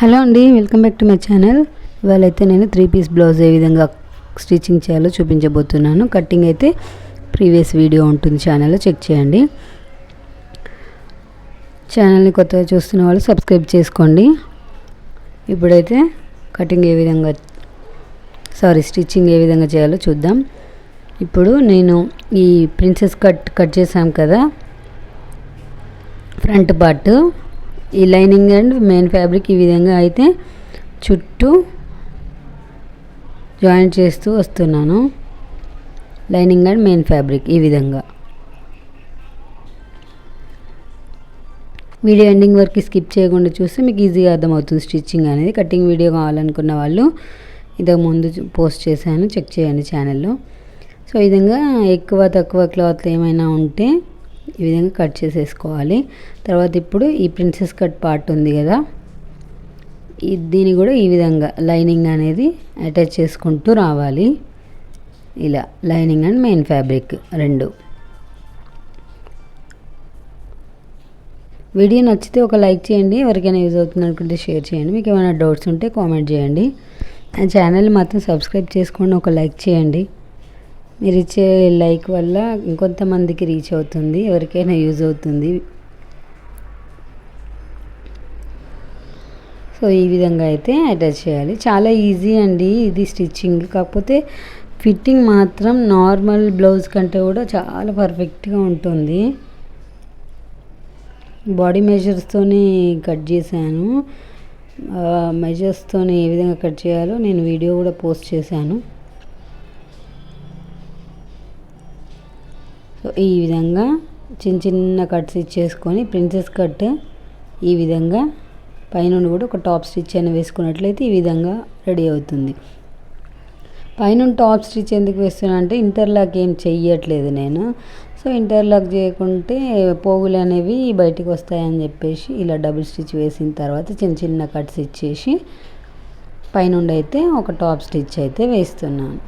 Hello అండి welcome back to my channel. ఇవాళైతే నేను three piece blouse ఏ విధంగా స్టిచ్చింగ్ చేయాలో చూపించబోతున్నాను. కటింగ్ అయితే ప్రీవియస్ వీడియో ఉంటుంది ఛానల్లో చెక్ చేయండి. ఛానల్ని కొత్తగా చూస్తున్న వాళ్ళు సబ్స్క్రైబ్ చేసుకోండి. ఇప్పుడైతే కటింగ్ ఏ విధంగా సారీ స్టిచ్చింగ్ ఏ విధంగా చేయాలో చూద్దాం. ఇప్పుడు నేను ఈ ప్రిన్సెస్ కట్ కట్ చేశాం కదా ఫ్రంట్ పార్ట్. ఈ లైనింగ్ అండ్ మెయిన్ ఫ్యాబ్రిక్ ఈ విధంగా అయితే చుట్టూ జాయింట్ చేస్తూ వస్తున్నాను. లైనింగ్ అండ్ మెయిన్ ఫ్యాబ్రిక్ ఈ విధంగా. వీడియో ఎండింగ్ వరకు స్కిప్ చేయకుండా చూస్తే మీకు ఈజీగా అర్థమవుతుంది స్టిచ్చింగ్ అనేది. కటింగ్ వీడియో కావాలనుకున్న వాళ్ళు ఇంతకు ముందు పోస్ట్ చేశాను చెక్ చేయండి ఛానల్లో. సో ఈ విధంగా ఎక్కువ తక్కువ క్లాత్ ఏమైనా ఉంటే ఈ విధంగా కట్ చేసేసుకోవాలి. తర్వాత ఇప్పుడు ఈ ప్రిన్సెస్ కట్ పార్ట్ ఉంది కదా దీన్ని కూడా ఈ విధంగా లైనింగ్ అనేది అటాచ్ చేసుకుంటూ రావాలి. ఇలా లైనింగ్ అండ్ మెయిన్ ఫ్యాబ్రిక్ రెండు. వీడియో నచ్చితే ఒక లైక్ చేయండి ఎవరికైనా యూజ్ అవుతుంది అనుకుంటే షేర్ చేయండి. మీకు ఏమైనా డౌట్స్ ఉంటే కామెంట్ చేయండి. ఆ ఛానల్ మాత్రం సబ్స్క్రైబ్ చేసుకోండి ఒక లైక్ చేయండి. మీరు ఇచ్చే లైక్ వల్ల ఇంకొంతమందికి రీచ్ అవుతుంది ఎవరికైనా యూజ్ అవుతుంది. సో ఈ విధంగా అయితే అటాచ్ చేయాలి. చాలా ఈజీ అండి ఇది స్టిచ్చింగ్. కాకపోతే ఫిట్టింగ్ మాత్రం నార్మల్ బ్లౌజ్ కంటే కూడా చాలా పర్ఫెక్ట్గా ఉంటుంది. బాడీ మెజర్స్తోనే కట్ చేశాను. మెజర్స్తోనే ఏ విధంగా కట్ చేయాలో నేను వీడియో కూడా పోస్ట్ చేశాను. సో ఈ విధంగా చిన్న చిన్న కట్స్ ఇచ్చేసుకొని ప్రిన్సెస్ కట్ ఈ విధంగా పైనుండి కూడా ఒక టాప్ స్టిచ్ అయినా వేసుకున్నట్లయితే ఈ విధంగా రెడీ అవుతుంది. పైన టాప్ స్టిచ్ ఎందుకు వేస్తున్నా అంటే ఇంటర్లాక్ ఏం చెయ్యట్లేదు నేను. సో ఇంటర్లాక్ చేయకుంటే పోగులు అనేవి బయటికి వస్తాయని చెప్పేసి ఇలా డబుల్ స్టిచ్ వేసిన తర్వాత చిన్న చిన్న కట్స్ ఇచ్చేసి పైనుండి అయితే ఒక టాప్ స్టిచ్ అయితే వేస్తున్నాను.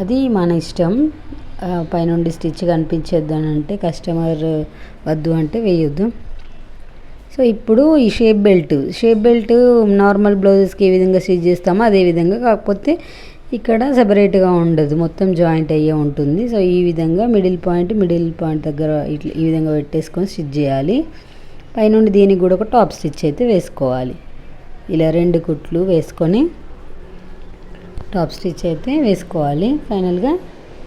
అది మన ఇష్టం. పైనుండి స్టిచ్ కనిపించద్దు అంటే కస్టమర్ వద్దు అంటే వేయొద్దు. సో ఇప్పుడు ఈ shape belt. Shape belt normal బ్లౌజెస్కి ఏ విధంగా స్టిచ్ చేస్తామో అదే విధంగా కాకపోతే ఇక్కడ సపరేట్గా ఉండదు. మొత్తం జాయింట్ అయ్యే ఉంటుంది. సో ఈ విధంగా మిడిల్ పాయింట్ మిడిల్ పాయింట్ దగ్గర ఇట్లా ఈ విధంగా పెట్టేసుకొని స్టిచ్ చేయాలి. పైనుండి దీనికి కూడా ఒక టాప్ స్టిచ్ అయితే వేసుకోవాలి. ఇలా రెండు కుట్లు వేసుకొని టాప్ స్టిచ్ అయితే వేసుకోవాలి. ఫైనల్గా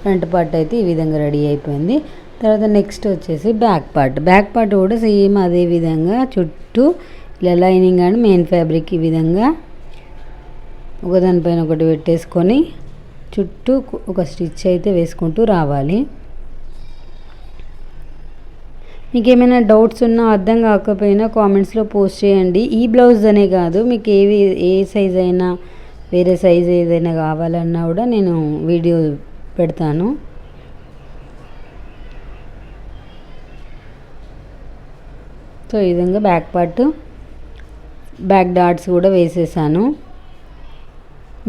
ఫ్రంట్ పార్ట్ అయితే ఈ విధంగా రెడీ అయిపోయింది. తర్వాత నెక్స్ట్ వచ్చేసి బ్యాక్ పార్ట్. బ్యాక్ పార్ట్ కూడా సేమ్ అదే విధంగా చుట్టూ ఇలా లైనింగ్ అండ్ మెయిన్ ఫ్యాబ్రిక్ ఈ విధంగా ఒకదానిపైన ఒకటి పెట్టేసుకొని చుట్టూ ఒక స్టిచ్ అయితే వేసుకుంటూ రావాలి. మీకు ఏమైనా డౌట్స్ ఉన్నా అర్థం కాకపోయినా కామెంట్స్లో పోస్ట్ చేయండి. ఈ బ్లౌజ్ అనే కాదు మీకు ఏవి ఏ సైజ్ అయినా వేరే సైజ్ ఏదైనా కావాలన్నా కూడా నేను వీడియో పెడతాను. సో ఈ విధంగా బ్యాక్ పార్ట్ బ్యాక్ డాట్స్ కూడా వేసేసాను.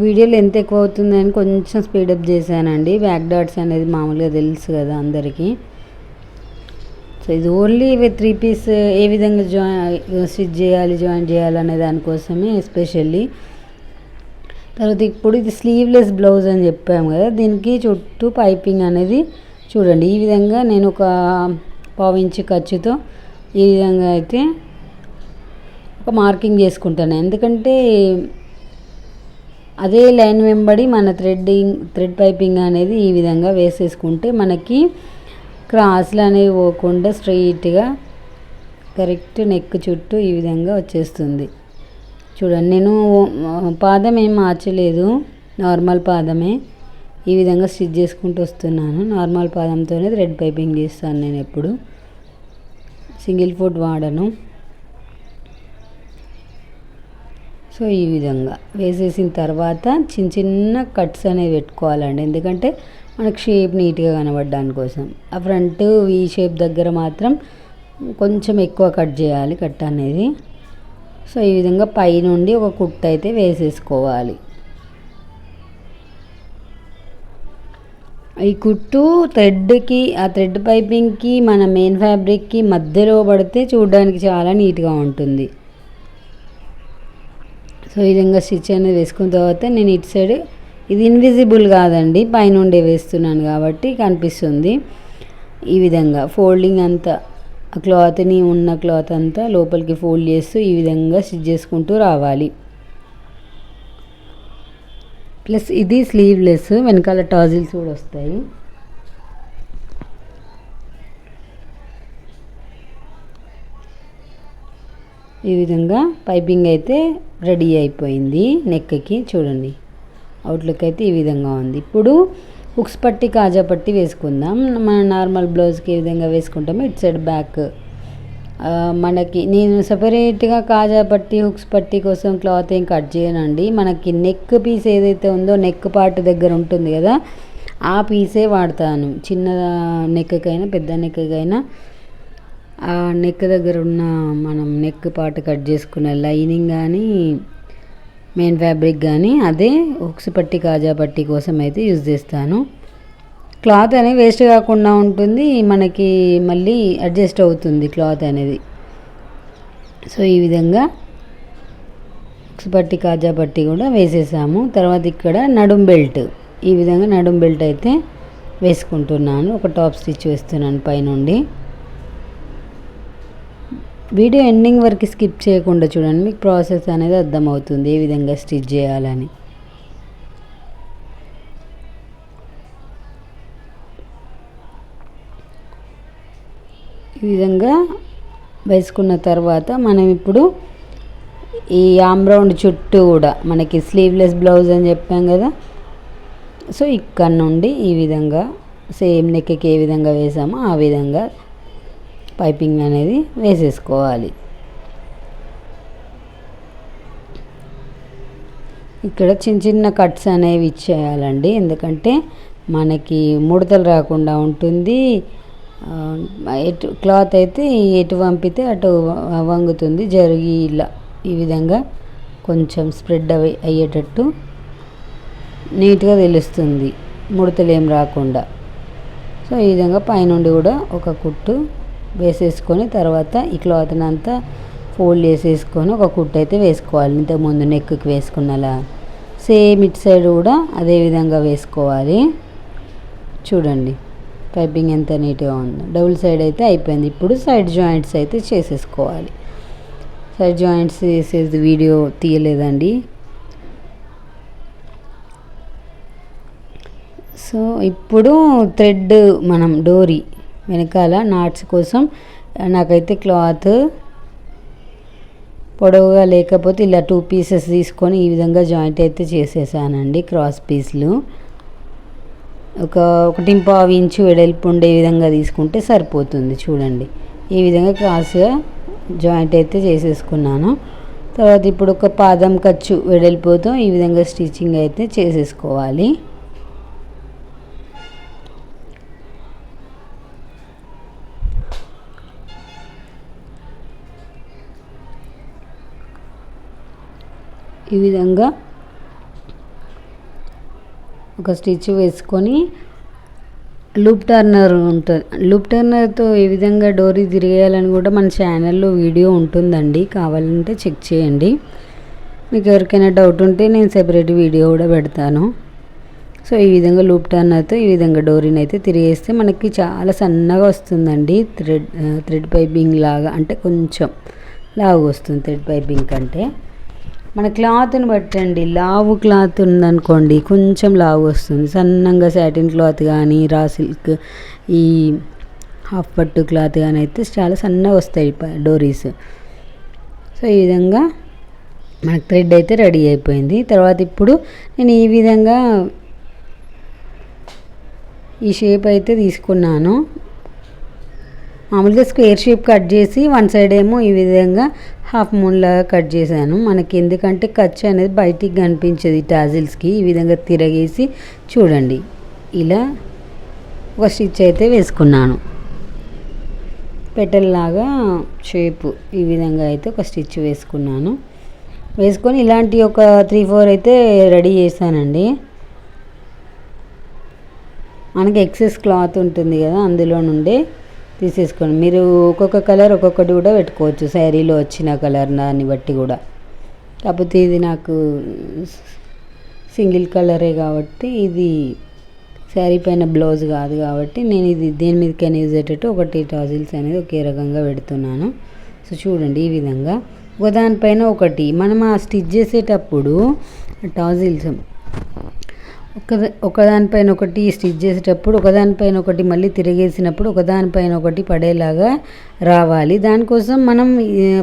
వీడియోలు ఎంత ఎక్కువ అవుతుందని కొంచెం స్పీడప్ చేశానండి. బ్యాక్ డాట్స్ అనేది మామూలుగా తెలుసు కదా అందరికీ. సో ఇది ఓన్లీ త్రీ పీస్ ఏ విధంగా జాయిన్ స్టిచ్ చేయాలి జాయిన్ చేయాలి అనే దానికోసమే ఎస్పెషల్లీ తర్వాత ఇప్పుడు ఇది స్లీవ్లెస్ బ్లౌజ్ అని చెప్పాము కదా దీనికి చుట్టూ పైపింగ్ అనేది చూడండి. ఈ విధంగా నేను ఒక పావించి ఖర్చుతో ఈ విధంగా అయితే ఒక మార్కింగ్ చేసుకుంటాను. ఎందుకంటే అదే లైన్ వెంబడి మన థ్రెడ్డింగ్ థ్రెడ్ పైపింగ్ అనేది ఈ విధంగా వేసేసుకుంటే మనకి క్రాస్లు అనేవి పోకుండా స్ట్రైట్గా కరెక్ట్ నెక్ చుట్టూ ఈ విధంగా వచ్చేస్తుంది. చూడండి నేను పాదం ఏం మార్చలేదు. నార్మల్ పాదమే. ఈ విధంగా స్టిచ్ చేసుకుంటూ వస్తున్నాను. నార్మల్ పాదంతోనే థ్రెడ్ పైపింగ్ చేస్తాను నేను ఎప్పుడు. సింగిల్ ఫుట్ వాడను. సో ఈ విధంగా వేసేసిన తర్వాత చిన్న చిన్న కట్స్ అనేవి పెట్టుకోవాలండి. ఎందుకంటే మనకు షేప్ నీట్గా కనబడడానికి కోసం. ఆ ఫ్రంట్ ఈ షేప్ దగ్గర మాత్రం కొంచెం ఎక్కువ కట్ చేయాలి కట్ అనేది. సో ఈ విధంగా పైనుండి ఒక కుట్టు అయితే వేసేసుకోవాలి. ఈ కుట్టు థ్రెడ్కి ఆ థ్రెడ్ పైపింగ్కి మన మెయిన్ ఫ్యాబ్రిక్కి మధ్యలో పడితే చూడడానికి చాలా నీట్గా ఉంటుంది. సో ఈ విధంగా స్టిచ్ అనేది వేసుకున్న తర్వాత నేను ఇటు సైడ్ ఇది ఇన్విజిబుల్ కాదండి పైనుండే వేస్తున్నాను కాబట్టి కనిపిస్తుంది. ఈ విధంగా ఫోల్డింగ్ అంతా ఆ క్లాత్ని ఉన్న క్లాత్ అంతా లోపలికి ఫోల్డ్ చేస్తూ ఈ విధంగా స్టిచ్ చేసుకుంటూ రావాలి. ప్లస్ ఇది స్లీవ్లెస్ వెనకాల టాజిల్స్ కూడా వస్తాయి. ఈ విధంగా పైపింగ్ అయితే రెడీ అయిపోయింది నెక్కి చూడండి. అవుట్లుక్ అయితే ఈ విధంగా ఉంది. ఇప్పుడు హుక్స్ పట్టి కాజా పట్టి వేసుకుందాం. మన నార్మల్ బ్లౌజ్కి ఏ విధంగా వేసుకుంటామో ఇటు సైడ్ బ్యాక్. మనకి నేను సపరేట్గా కాజా పట్టి హుక్స్ పట్టి కోసం క్లాత్ ఏం కట్ చేయనండి. మనకి నెక్ పీస్ ఏదైతే ఉందో నెక్ పార్ట్ దగ్గర ఉంటుంది కదా ఆ పీసే వాడతాను. చిన్న నెక్కకైనా పెద్ద నెక్కకైనా ఆ నెక్ దగ్గర ఉన్న మనం నెక్ పార్ట్ కట్ చేసుకున్న లైనింగ్ కానీ మెయిన్ ఫ్యాబ్రిక్ కానీ అదే హుక్స్ పట్టి కాజా పట్టి కోసం అయితే యూజ్ చేస్తాను. క్లాత్ అనేది వేస్ట్ కాకుండా ఉంటుంది మనకి మళ్ళీ అడ్జస్ట్ అవుతుంది క్లాత్ అనేది. సో ఈ విధంగా హుక్స్ పట్టి కాజా పట్టి కూడా వేసేసాము. తర్వాత ఇక్కడ నడుం బెల్ట్ ఈ విధంగా నడుం బెల్ట్ అయితే వేసుకుంటున్నాను. ఒక టాప్ స్టిచ్ వేస్తున్నాను పైనుండి. వీడియో ఎండింగ్ వరకు స్కిప్ చేయకుండా చూడండి. మీకు ప్రాసెస్ అనేది అర్థమవుతుంది ఏ విధంగా స్టిచ్ చేయాలని. ఈ విధంగా వేసుకున్న తర్వాత మనం ఇప్పుడు ఈ ఆమ్రౌండ్ చుట్టూ కూడా మనకి స్లీవ్లెస్ బ్లౌజ్ అని చెప్పాం కదా. సో ఇక్కడ నుండి ఈ విధంగా సేమ్ నెక్కి ఏ విధంగా వేసామో ఆ విధంగా పైపింగ్ అనేది వేసేసుకోవాలి. ఇక్కడ చిన్న చిన్న కట్స్ అనేవి ఇచ్చేయాలండి. ఎందుకంటే మనకి ముడతలు రాకుండా ఉంటుంది. ఎటు క్లాత్ అయితే ఎటు పంపితే అటు వంగుతుంది. జరిగి ఇలా ఈ విధంగా కొంచెం స్ప్రెడ్ అవి అయ్యేటట్టు నీట్గా తెలుస్తుంది. ముడతలు ఏం రాకుండా. సో ఈ విధంగా పైనుండి కూడా ఒక కుట్టు వేసేసుకొని తర్వాత ఈ క్లాత్ని అంతా ఫోల్డ్ చేసేసుకొని ఒక కుట్టు అయితే వేసుకోవాలి. ఇంతకుముందు నెక్కి వేసుకున్నలా. సేమ్ ఇటు సైడ్ కూడా అదే విధంగా వేసుకోవాలి. చూడండి. పైపింగ్ ఎంత నీట్గా ఉందో. డబుల్ సైడ్ అయితే అయిపోయింది. ఇప్పుడు సైడ్ జాయింట్స్ అయితే చేసేసుకోవాలి. సైడ్ జాయింట్స్ చేసేది వీడియో తీయలేదండి. సో ఇప్పుడు థ్రెడ్ మనం డోరీ వెనకాల నాట్స్ కోసం నాకైతే క్లాత్ పొడవుగా లేకపోతే ఇలా టూ పీసెస్ తీసుకొని ఈ విధంగా జాయింట్ అయితే చేసేసానండి క్రాస్ పీస్లు. ఒక ఒకటి పావు ఇంచు వెడల్పు ఉండే విధంగా తీసుకుంటే సరిపోతుంది చూడండి. ఈ విధంగా క్రాస్గా జాయింట్ అయితే చేసేసుకున్నాను. తర్వాత ఇప్పుడు ఒక పాదం ఖర్చు వెడల్పుతో ఈ విధంగా స్టిచ్చింగ్ అయితే చేసేసుకోవాలి. ఈ విధంగా ఒక స్టిచ్ వేసుకొని లూప్ టర్నర్ ఉంటుంది. లూప్ టర్నర్తో ఏ విధంగా డోరీ తిరిగేయాలని కూడా మన ఛానల్లో వీడియో ఉంటుందండి. కావాలంటే చెక్ చేయండి. మీకు ఎవరికైనా డౌట్ ఉంటే నేను సెపరేట్ వీడియో కూడా పెడతాను. సో ఈ విధంగా లూప్ టర్నర్తో ఈ విధంగా డోరీని అయితే తిరిగేస్తే మనకి చాలా సన్నగా వస్తుందండి. థ్రెడ్ థ్రెడ్ పైపింగ్ లాగా అంటే కొంచెం లాగా వస్తుంది థ్రెడ్ పైపింగ్ కంటే. మన క్లాత్ని బట్టండి. లావు క్లాత్ ఉందనుకోండి కొంచెం లావు వస్తుంది. సన్నంగా సాటిన్ క్లాత్ కానీ రా సిల్క్ ఈ హాఫ్ పట్టు క్లాత్ కానీ అయితే చాలా సన్నగా వస్తాయి ప- డోరీస్. సో ఈ విధంగా మనకు థ్రెడ్ అయితే రెడీ అయిపోయింది. తర్వాత ఇప్పుడు నేను ఈ విధంగా ఈ షేప్ అయితే తీసుకున్నాను. మామూలుగా స్క్వేర్ షేప్ కట్ చేసి వన్ సైడ్ ఏమో ఈ విధంగా హాఫ్ మూన్లాగా కట్ చేశాను. మనకి ఎందుకంటే ఖర్చు అనేది బయటికి కనిపించేది టాజిల్స్కి. ఈ విధంగా తిరగేసి చూడండి. ఇలా ఒక స్టిచ్ అయితే వేసుకున్నాను. పెట్టెల్లాగా షేపు ఈ విధంగా అయితే ఒక స్టిచ్ వేసుకున్నాను. వేసుకొని ఇలాంటి ఒక త్రీ ఫోర్ అయితే రెడీ చేశానండి. మనకి ఎక్సెస్ క్లాత్ ఉంటుంది కదా అందులో నుండే తీసేసుకోండి మీరు ఒక్కొక్క కలర్ ఒక్కొక్కటి కూడా పెట్టుకోవచ్చు. శారీలో వచ్చిన కలర్ దాన్ని బట్టి కూడా. కాకపోతే ఇది నాకు సింగిల్ కలరే కాబట్టి ఇది శారీ పైన బ్లౌజ్ కాదు కాబట్టి నేను ఇది దేని మీదకైనా యూజ్ అయ్యేటట్టు ఒకటి టాజిల్స్ అనేది ఒకే రకంగా పెడుతున్నాను. సో చూడండి ఈ విధంగా. ఒకదానిపైన ఒకటి. మనం ఆ స్టిచ్ చేసేటప్పుడు టాజిల్స్ ఒక ఒకదానిపైన ఒకటి స్టిచ్ చేసేటప్పుడు ఒకదానిపైన ఒకటి మళ్ళీ తిరిగేసినప్పుడు ఒకదానిపైన ఒకటి పడేలాగా రావాలి. దానికోసం మనం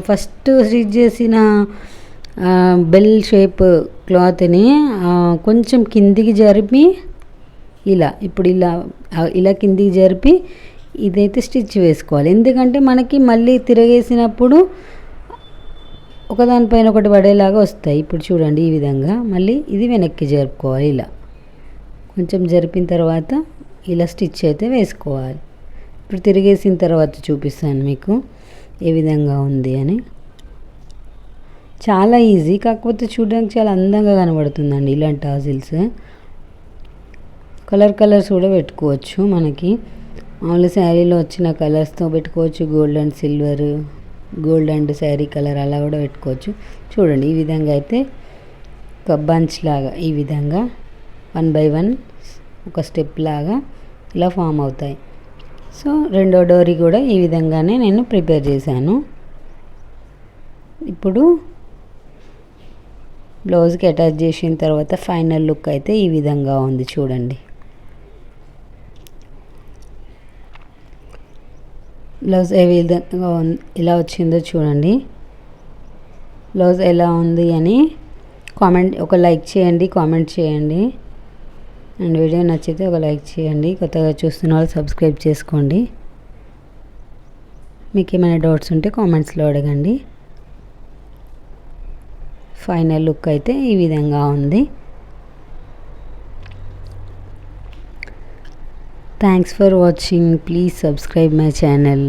ఫస్ట్ స్టిచ్ చేసిన బెల్ షేప్ క్లాత్ని కొంచెం కిందికి జరిపి ఇలా ఇప్పుడు ఇలా ఇలా కిందికి జరిపి ఇదైతే స్టిచ్ వేసుకోవాలి. ఎందుకంటే మనకి మళ్ళీ తిరగేసినప్పుడు ఒకదానిపైన ఒకటి పడేలాగా వస్తాయి. ఇప్పుడు చూడండి ఈ విధంగా. మళ్ళీ ఇది వెనక్కి జరుపుకోవాలి ఇలా. కొంచెం జరిపిన తర్వాత ఇలా స్టిచ్ అయితే వేసుకోవాలి. ఇప్పుడు తిరిగేసిన తర్వాత చూపిస్తాను మీకు ఏ విధంగా ఉంది అని. చాలా ఈజీ కాకపోతే చూడడానికి చాలా అందంగా కనబడుతుందండి ఇలాంటి టాజిల్స్. కలర్ కలర్స్ కూడా పెట్టుకోవచ్చు మనకి. మామూలు శారీలో వచ్చిన కలర్స్తో పెట్టుకోవచ్చు gold and silver gold and sari colour అలా కూడా పెట్టుకోవచ్చు. చూడండి ఈ విధంగా అయితే ఒక బంచ్ లాగా ఈ విధంగా వన్ బై వన్ ఒక స్టెప్ లాగా ఇలా ఫామ్ అవుతాయి. సో రెండో డోరీ కూడా ఈ విధంగానే నేను ప్రిపేర్ చేశాను. ఇప్పుడు బ్లౌజ్కి అటాచ్ చేసిన తర్వాత ఫైనల్ లుక్ అయితే ఈ విధంగా ఉంది చూడండి. బ్లౌజ్ ఏ విధంగా ఎలా వచ్చిందో చూడండి. బ్లౌజ్ ఎలా ఉంది అని కామెంట్ ఒక లైక్ చేయండి కామెంట్ చేయండి. అండ్ వీడియో నచ్చితే ఒక లైక్ చేయండి కొత్తగా చూస్తున్న వాళ్ళు సబ్స్క్రైబ్ చేసుకోండి. మీకు ఏమైనా డౌట్స్ ఉంటే కామెంట్స్లో అడగండి. ఫైనల్ లుక్ అయితే ఈ విధంగా ఉంది. Thanks for watching please subscribe my channel